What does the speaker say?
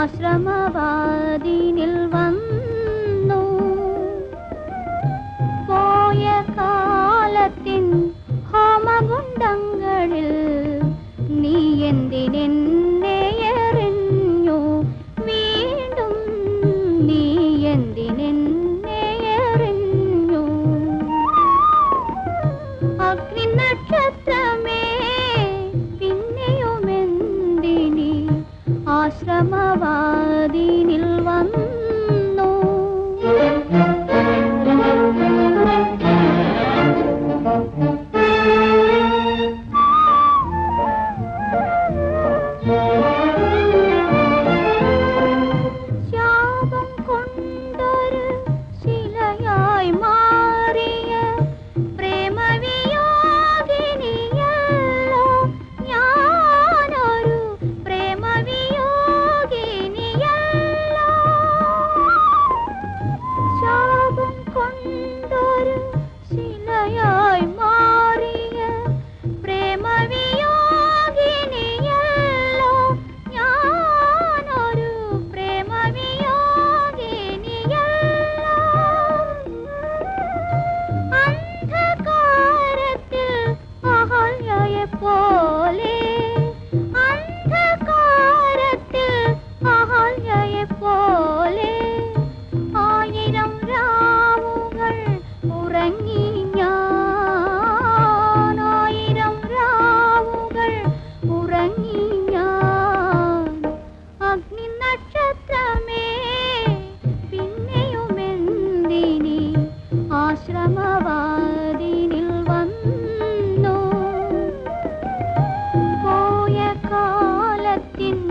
ആശ്രമവാദിനിൽ വാ പോലെ ആയിരം രാവുകൾ ഉറങ്ങി ഞാൻ. ആയിരം ഉറങ്ങി ഞാൻ. അഗ്നി നക്ഷത്രമേ പിന്നെയുമെന്തിനി? ആശ്രമവാദിനിൽ വന്നു. പോയ കാലത്തിൻ